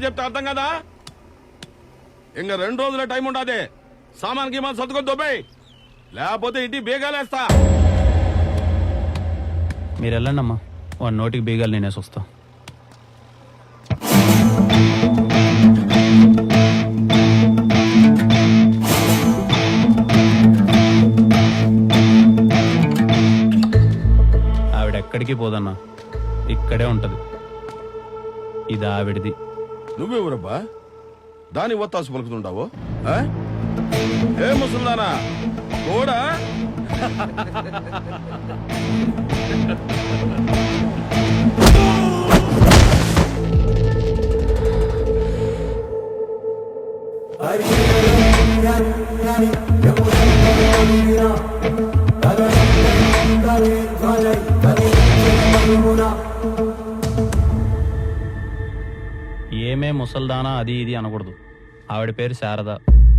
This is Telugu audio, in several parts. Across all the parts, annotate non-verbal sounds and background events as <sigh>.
చెప్తే అర్థం కదా? ఇంకా రెండు రోజుల టైం ఉండదే. సామాన్ గీమాన్ సర్దుకొని దొబ్బాయి. లేకపోతే ఇంటి బీగాలేస్తా. మీరు వెళ్ళండి అమ్మా వాడి నోటికి బీగాలు నేనేసి వస్తా. ఆవిడ ఎక్కడికి పోదన్నా? ఇక్కడే ఉంటది. ఇది ఆవిడది. నువ్వెవరబ్బా దాని ఒత్తాసు పలుకుతుండావు ఏ ముసల్దానా? కూడా ఏమే ముసల్దానా అది ఇది అనకూడదు. ఆవిడ పేరు శారద.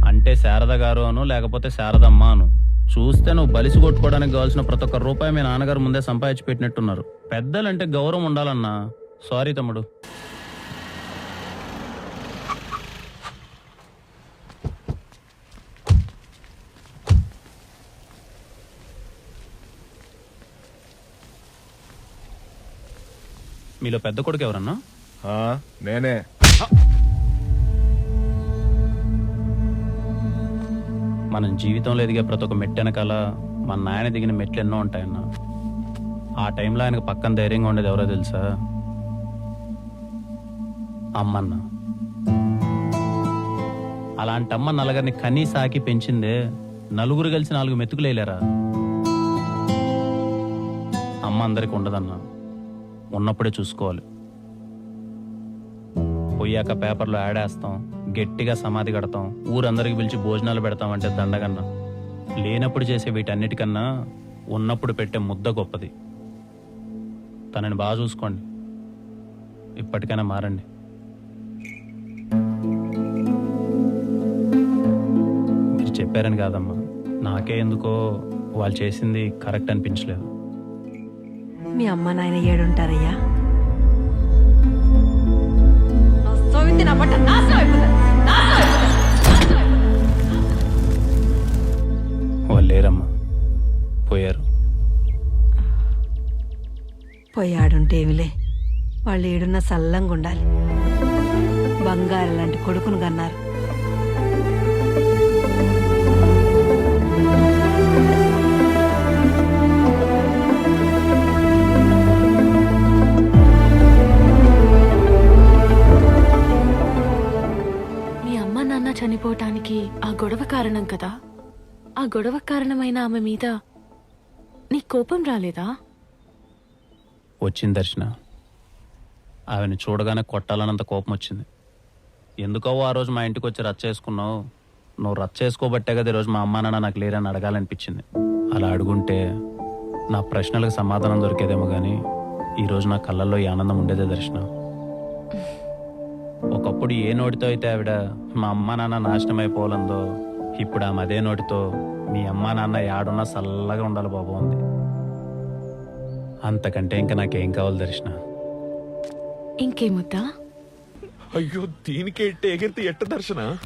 అంటే శారద గారు అను లేకపోతే శారదమ్మ అను చూస్తే నువ్వు బలిసి కొట్టుకోవడానికి కావాల్సిన ప్రతి ఒక్క రూపాయి మీ నాన్నగారు ముందే సంపాదించి పెట్టినట్టున్నారు. పెద్దలంటే గౌరవం ఉండాలన్నా. సారీ తమ్ముడు. మీలో పెద్ద కొడుకు ఎవరన్నా? నేనే. మనం జీవితంలో ఎదిగే ప్రతి ఒక్క మెట్టు వెనకాల మన నాయన దిగిన మెట్లు ఎన్నో ఉంటాయన్న. ఆ టైంలో ఆయనకు పక్కన ధైర్యంగా ఉండేది ఎవరో తెలుసా? అమ్మన్న. అలాంటి అమ్మ నలుగురిని కనీ సాకి పెంచిందే నలుగురు కలిసి నాలుగు మెతుకులేలేరా అమ్మ అందరికి ఉండదన్న. ఉన్నప్పుడే చూసుకోవాలి. పోయాక పేపర్లో ఆడేస్తాం గట్టిగా సమాధి కడతాం ఊరందరికి పిలిచి భోజనాలు పెడతాం అంటే దండగన్నా. లేనప్పుడు చేసే వీటన్నిటికన్నా ఉన్నప్పుడు పెట్టే ముద్ద గొప్పది. తనని బాగా చూసుకోండి. ఇప్పటికైనా మారండి. మీరు చెప్పారని కాదమ్మా. నాకే ఎందుకో వాళ్ళు చేసింది కరెక్ట్ అనిపించలేదు. మీ అమ్మ నాయన ఏడుంటారయ్యా? సోవింది నా బట్ట నాశనం అయిపోతుంది నాశనం అయిపోతుంది నాశనం అయిపోతుంది. వాళ్ళు లేరమ్మా. పోయారు. పోయాడుంటే ఏమిలే? వాళ్ళు ఏడున్న సల్లంగా ఉండాలి బంగారు లాంటి కొడుకును కన్నారు. చనిపోవటానికి ఆ గొడవ కారణం కదా? ఆ గొడవ కారణమైన ఆమె మీద నీ కోపం రాలేదా? వచ్చింది దర్శన. ఆమెను చూడగానే కొట్టాలన్నంత కోపం వచ్చింది. ఎందుకో ఆ రోజు మా ఇంటికి వచ్చి రచ్చ చేసుకున్నావు. నువ్వు రచ్చ చేసుకోబట్టే కదా ఈరోజు మా అమ్మా నాన్న నాకు లేరని అడగాలనిపించింది. అలా అడుగుంటే నా ప్రశ్నలకు సమాధానం దొరికేదేమో కానీ ఈరోజు నా కళ్ళల్లో ఈ ఆనందం ఉండేదే దర్శనం. ఒకప్పుడు ఏ నోటితో అయితే ఆవిడ మా అమ్మా నాన్న నాశనం అయిపోవాలందో ఇప్పుడు ఆమె అదే నోటితో మీ అమ్మా నాన్న యాడున్నా చల్లగా ఉండాలి బాబు అంది. అంతకంటే ఇంకా నాకేం కావాలి దర్శన? ఇంకేముద్దా అయ్యో దీనికే ఎట్ట ఎగిరితే ఎట్ట దర్శన?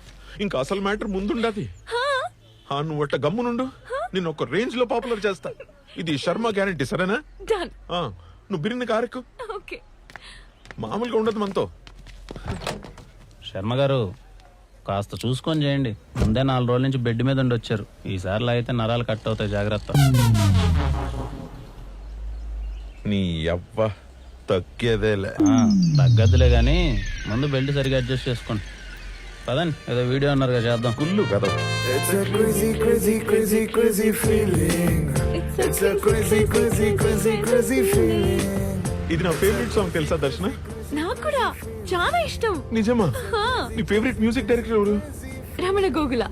ఇంకా అసలు మ్యాటర్ ముందుండది. ఆ నువ్వు అట్ట గమ్మునుండు నేను ఒక రేంజ్లో పాపులర్ చేస్తా. ఇది శర్మ గ్యారంటీ సరేనా? డన్. ఆ, నువ్వు బిరిని కారెక్కు. ఓకే. మామూలుగా ఉండదు మనతో. శర్మ గారు కాస్త చూసుకొని చేయండి. ముందే నాలుగు రోజుల నుంచి బెడ్ మీద ఉండి వచ్చారు ఈసారిలో అయితే నరాలు కట్ అవుతాయి జాగ్రత్త. నీ అవ్వ తగ్గేదేలే. ఆ, తగ్గదులే కానీ ముందు బెల్ట్ సరిగా అడ్జస్ట్ చేసుకోండి. పదండి ఏదో వీడియో అన్నారుగా చేద్దాం. గుల్లు కదా. It's a crazy, crazy, crazy, crazy feeling. It's a crazy, crazy, crazy, crazy feeling. ఇది నా ఫేవరెట్ సాంగ్ తెలుసా దర్శన? నాకు కూడా చాలా ఇష్టం. నిజమా? నీ ఫేవరెట్ మ్యూజిక్ డైరెక్టర్ ఎవరు? Ramana Gogula.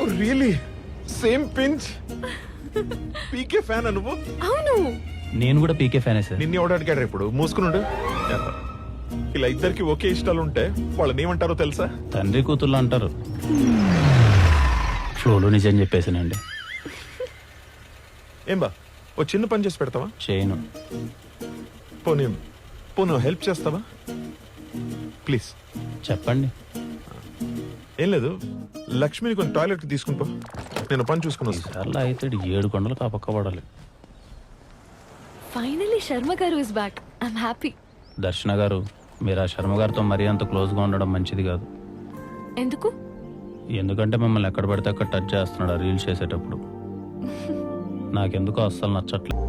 Oh really same pinch? PK fan నువ్వు? అవును. నేను కూడా పీకే ఫ్యానే సార్. నిన్ను ఎవడు అడిగాడు ఇప్పుడు? మూసుకున్నాడు ఇలా ఇద్దరికి ఒకే ఇష్టాలు ఉంటే వాళ్ళని ఏమంటారో తెలుసా? తండ్రి కూతుళ్ళు అంటారు. ఫ్లోలో నిజం చెప్పేసానండి ఏం బా ఓ చిన్న పని చేసి పెడతావా? చేయను. పోనీ. పోను హెల్ప్ చేస్తావా? ప్లీజ్. చెప్పండి. ఏం లేదు లక్ష్మిని కొంచెం టాయిలెట్ తీసుకుని పో. నేను పని చూసుకుని వస్తాను ఈసార్లు అయితే ఈడు ఏడు కొండలు కాపక్క పడాలి ఫైనలీ శర్మ గారు ఇస్ బ్యాక్ ఐఎమ్ హ్యాపీ దర్శన గారు మీరు ఆ శర్మ గారితో మరీ అంత క్లోజ్గా ఉండడం మంచిది కాదు. ఎందుకు? ఎందుకంటే మిమ్మల్ని ఎక్కడ పడితే అక్కడ టచ్ చేస్తున్నాడు ఆ రీల్స్ చేసేటప్పుడు. <laughs> నాకెందుకో అస్సలు నచ్చట్లేదు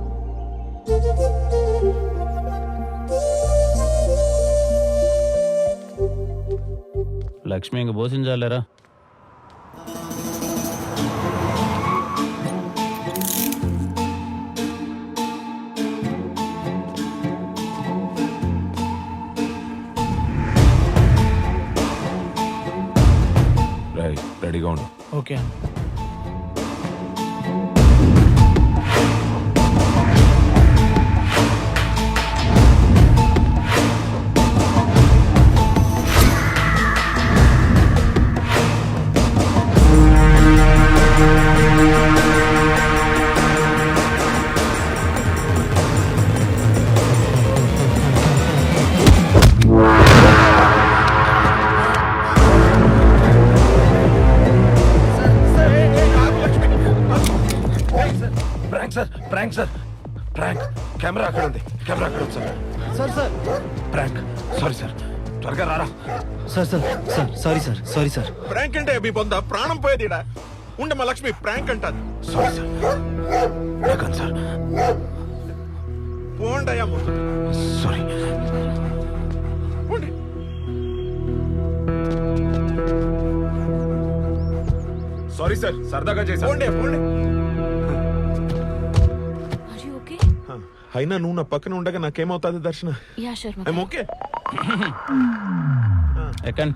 లక్ష్మి ఇంక పోషించాలేరా రెడీగా ఉండు. Okay sir prank sorry sir త్వరగా రారా. Sir sir sir. Sorry sir sorry sir prank అంటే అవి పొంద ప్రాణం పోయేది ఈడ. ఉండే మా లక్ష్మి ప్రాంక్ అంటారు సారీ సార్ నాకన్ సార్ పోండయ్యా ముందు. సారీ పోండి సారీ సార్ సరదాగా చేసా పోండి పోండి. అయినా నువ్వు నా పక్కన ఉండగా నాకేమవుతుంది దర్శన? యా శర్మ ఐమ్ ఓకే ఎక్కండి.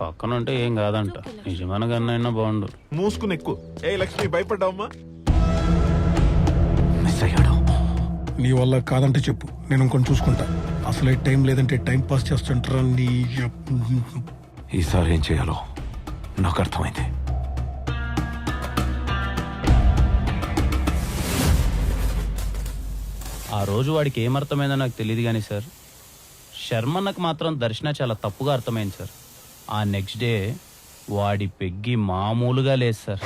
పక్కన ఉంటే ఏం కాదంట. నిజమైన కన్నా బాగుండు. మూసుకుని ఎక్కువ ఏ లక్ష్మి భయపడ్డావమ్మా? మిస్ అయ్యాడు. నీ వల్ల కాదంటే చెప్పు. నేను ఇంకొని చూసుకుంటా. అసలే టైం లేదంటే టైం పాస్ చేస్తుంటారా నీ ఈసారి ఏం చేయాలో? నాకు అర్థమైంది. ఆ రోజు వాడికి ఏమర్థమైందో నాకు తెలియదు కానీ సార్. శర్మన్నకు మాత్రం దర్శన చాలా తప్పుగా అర్థమైంది సార్. ఆ నెక్స్ట్ డే వాడి పెగ్గి మామూలుగా లేదు సార్.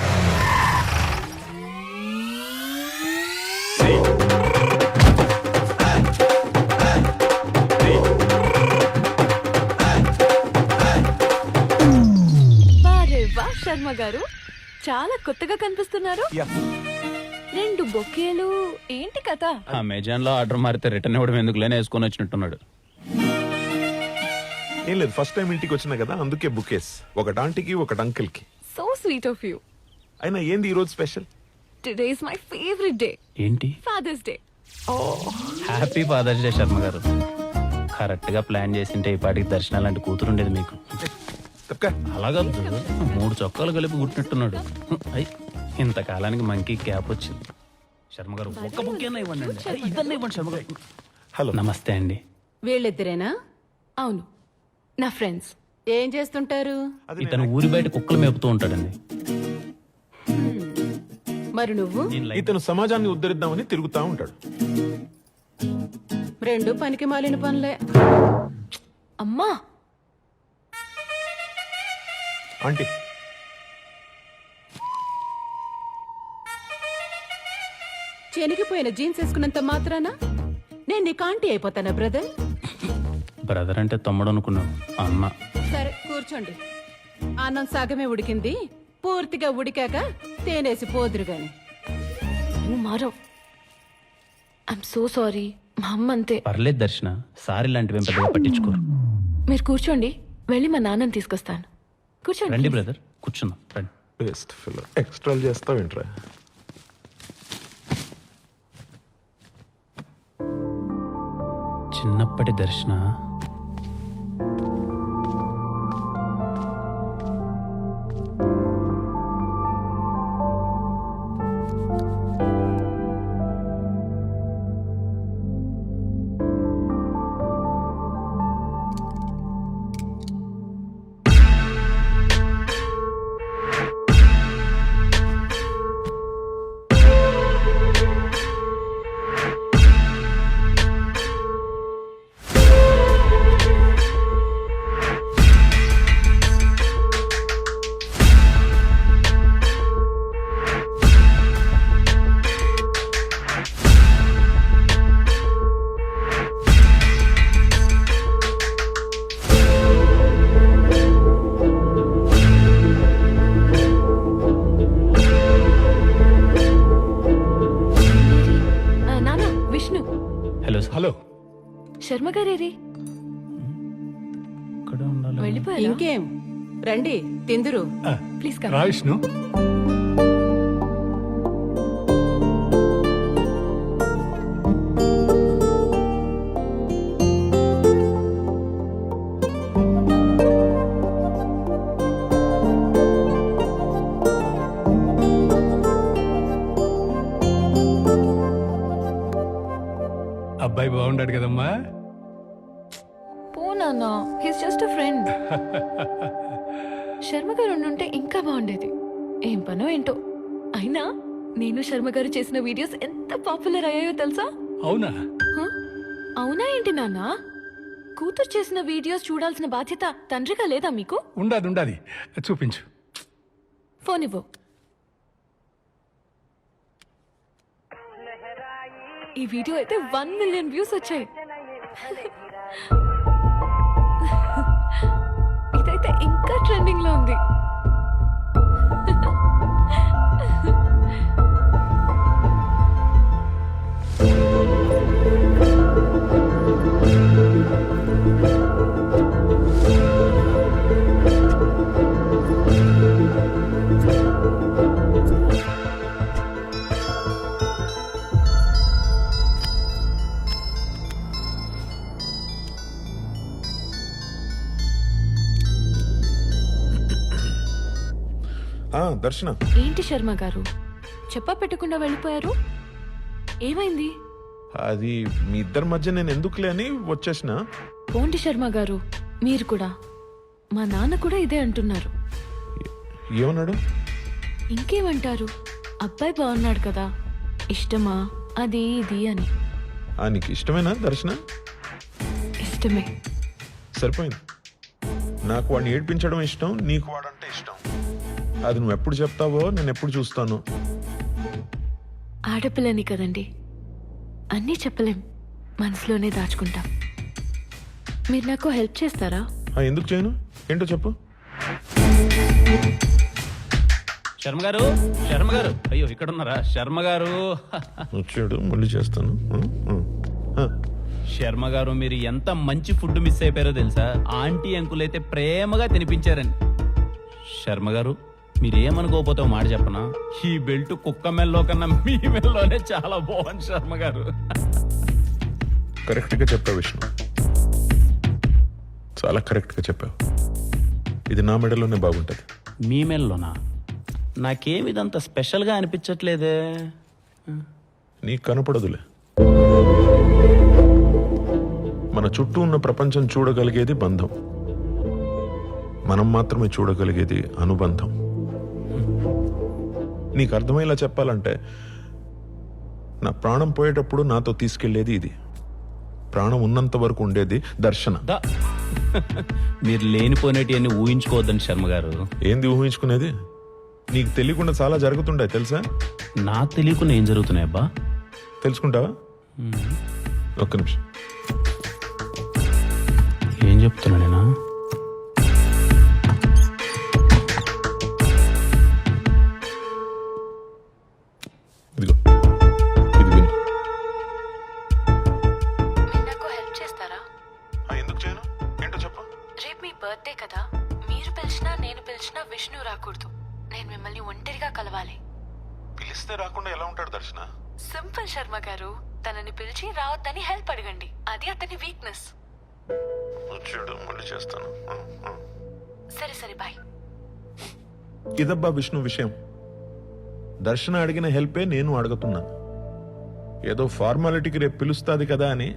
వారే వా శర్మ గారు. చాలా కొత్తగా కనిపిస్తున్నారు. రెండు బొకేలు ఏంటి కథ? అమెజాన్లో ఆర్డర్ మారితే రిటర్న్ ఇవ్వడం ఎందుకు? లేని వేసుకొని వచ్చినట్టున్నాడు. ఏం లేదు ఫస్ట్ టైం ఇంటికి వచ్చినా కదా అందుకే బుకేస్ ఒకటి ఆంటీకి ఒకటి అంకిల్కి. సో స్వీట్ ఆఫ్ యూ అయినా ఏంది ఈ రోజు special today is my favourite day ఏంటి? Father's day happy father's day Sharma గారు. కరెక్ట్గా ప్లాన్ చేసింటే ఈ పాటికి దర్శనాలు అంటే కూతురు ఉండేది మీకు. తప్పక అలాగా మూడు చొక్కాలు కలిపి గుట్టినట్టున్నాడు అయ్. ఇంతకాలానికి మంకీ క్యాప్ వచ్చింది. శర్మ గారు ఒక్క బుక్ ఇవ్వండి అండి. అరే, ఇదన్నా ఇవ్వండి శర్మ గారు. హలో. నమస్తే అండి. వీళ్ళిద్దరేనా? అవును. నా ఫ్రెండ్స్. ఏం చేస్తుంటారు? ఇతను ఊరి బయట కుక్కలు మేపుతూ ఉంటాడండి. మరి నువ్వు? ఇతను సమాజాన్ని ఉద్ధరిద్దామని తిరుగుతా ఉంటాడు. రెండు పనికి మాలిన పనులే. అమ్మా! ఆంటీ చెనిగిపోయిన జీన్స్ వేసుకున్నంత మాత్రాన? నేను నీకు ఆంటీ అయిపోతానా బ్రదర్? బ్రదర్ అంటే తమ్ముడు అనుకున్నాను అన్న సరే కూర్చోండి. అన్నం సగమే ఉడికింది పూర్తిగా ఉడికాక తేనేసి పోదురు గాని. నువ్వు మారవ్. ఐఎమ్ సో సారీ మా అమ్మ అంతే. పర్లేదు దర్శన సారీ లాంటివి ఏం పెద్దగా పట్టించుకోరు. మీరు కూర్చోండి వెళ్ళి మా నాన్నని తీసుకొస్తాను. కూర్చోండి రండి. బ్రదర్ కూర్చుందాం రండి. బెస్ట్ ఫిల్ ఎక్స్ట్రా చేస్తావు చిన్నప్పటి దర్శన హలో. శర్మ గారేరి? ఇంకేం? రండి తిందురు. Please come. విష్ణు అబ్బాయి బాగుండాడు కదమ్మా. పో నాన్న he's just a friend Sharma గారు ఉండుంటే ఇంకా బాగుండేది. ఏం పనో ఏంటో. అయినా నేను శర్మ గారు చేసిన వీడియోస్ ఎంత పాపులర్ అయ్యాయో తెలుసా? అవునా? అవునా ఏంటి నాన్న? కూతురు చేసిన వీడియోస్ చూడాల్సిన బాధ్యత తండ్రిగా లేదా మీకు? ఉండాది ఉండాది. చూపించు. ఫోన్ ఇవ్వు. ఈ వీడియో అయితే వన్ మిలియన్ వ్యూస్ వచ్చాయి. <laughs> ఇదైతే ఇంకా ట్రెండింగ్లో ఉంది. దర్శన. ఏంటి శర్మ గారు? చెప్పా పెట్టకుండా వెళ్ళిపోయారు? ఏమైంది? అది మీ ఇద్దరి మధ్య నేను ఎందుకులే అని వచ్చేసిన. పోండి శర్మ గారు మీరు కూడా. మా నాన్న కూడా ఇదే అంటున్నారు. ఏమన్నాడు? ఇంకేమంటారు? అబ్బాయి బాగున్నాడు కదా. ఇష్టమా? అది ఇది అని. ఆ నీకు ఇష్టమేనా దర్శన? ఇష్టమే. సరిపోయింది. నాకు వాడిని ఏడ్పించడం ఇష్టం నీకు వాడంటే ఇష్టం. అది నువ్వు ఎప్పుడు చెప్తావో నేను ఎప్పుడు చూస్తాను. ఆడపిల్లని కదండి. అన్నీ చెప్పలేం. మనసులోనే దాచుకుంటాం. మీరు నాకు హెల్ప్ చేస్తారా? ఆ, ఎందుకు చేయను? ఏంటో చెప్పు. శర్మ గారు శర్మ గారు అయ్యో ఇక్కడ ఉన్నారా శర్మ గారు వచ్చాడు మళ్ళీ చేస్తాను. ఆ, శర్మ గారు మీరు ఎంత మంచి ఫుడ్ మిస్ అయిపోయారో తెలుసా? ఆంటీ అంకుల్ అయితే ప్రేమగా తినిపించారని. శర్మ గారు మీరేమనుకోకపోతే ఓ మాట చెప్పనా? ఈ బెల్ట్ కుక్క మెల్లో కన్నా మీ మెల్లోనే చాలా బాగుంది శర్మ గారు. కరెక్ట్గా చెప్పావు విష్ణు. చాలా కరెక్ట్గా చెప్పావు. ఇది నా మెడలోనే బాగుంటుంది. మీ మెల్లోనా? నాకేం ఇదంత స్పెషల్గా అనిపించట్లేదే? నీకు కనపడదులే. మన చుట్టూ ఉన్న ప్రపంచం చూడగలిగేది బంధం. మనం మాత్రమే చూడగలిగేది అనుబంధం. నీకు అర్థమయ్యేలా చెప్పాలంటే నా ప్రాణం పోయేటప్పుడు నాతో తీసుకెళ్ళేది ఇది. ప్రాణం ఉన్నంత వరకు ఉండేది దర్శన. దా. మీరు లేనిపోయినటివన్నీ ఊహించుకోవద్దండి శర్మ గారు. ఏంది ఊహించుకునేది? నీకు తెలియకుండా చాలా జరుగుతుండే తెలుసా? నాకు తెలియకుండా ఏం జరుగుతున్నాయి అబ్బా? తెలుసుకుంటావా? ఒక్క నిమిషం. ఏం చెప్తున్నా నేనా మిమ్మల్ని ఒంటరిగా కలవాలి. పిలిస్తే రాకుండా ఎలా ఉంటాడు దర్శన? సింపుల్ శర్మ గారు తనని పిలిచి రావద్దని హెల్ప్ అడగండి. అది అతని వీక్నెస్. వచ్చాడు మళ్ళీ చేస్తాను. సరే సరే బాయ్. ఇదబ్బా విష్ణు విషయం. దర్శన అడిగిన హెల్పే నేను అడుగుతున్నాను ఏదో ఫార్మాలిటీకి రేపు పిలుస్తాది కదా అని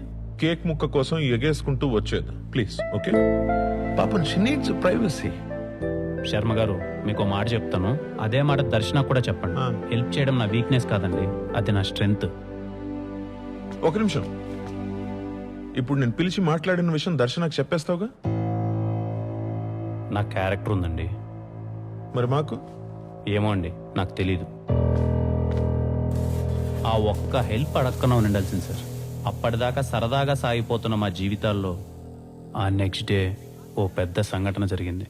కేక్ ముక్క కోసం ఎగేసుకుంటూ వచ్చేది. Please okay? పాపం షీ నీడ్స్ ప్రైవసీ శర్మ గారు మీకు ఓ మాట చెప్తాను. అదే మాట దర్శన కూడా చెప్పండి. ఆ. హెల్ప్ చేయడం నా వీక్నెస్ కాదండి. అది నా స్ట్రెంగ్త్. ఒక నిమిషం. ఇప్పుడు నేను పిలిచి మాట్లాడిన విషయం దర్శనకు చెప్పేస్తావుగా? నా క్యారెక్టర్ ఉందండి. మరి మాకు? ఏమో అండి నాకు తెలీదు. ఆ ఒక్క హెల్ప్ అడక్కన ఉండాల్సింది సార్. అప్పటిదాకా సరదాగా సాగిపోతున్న మా జీవితాల్లో ఆ నెక్స్ట్ డే ఓ పెద్ద సంఘటన జరిగింది.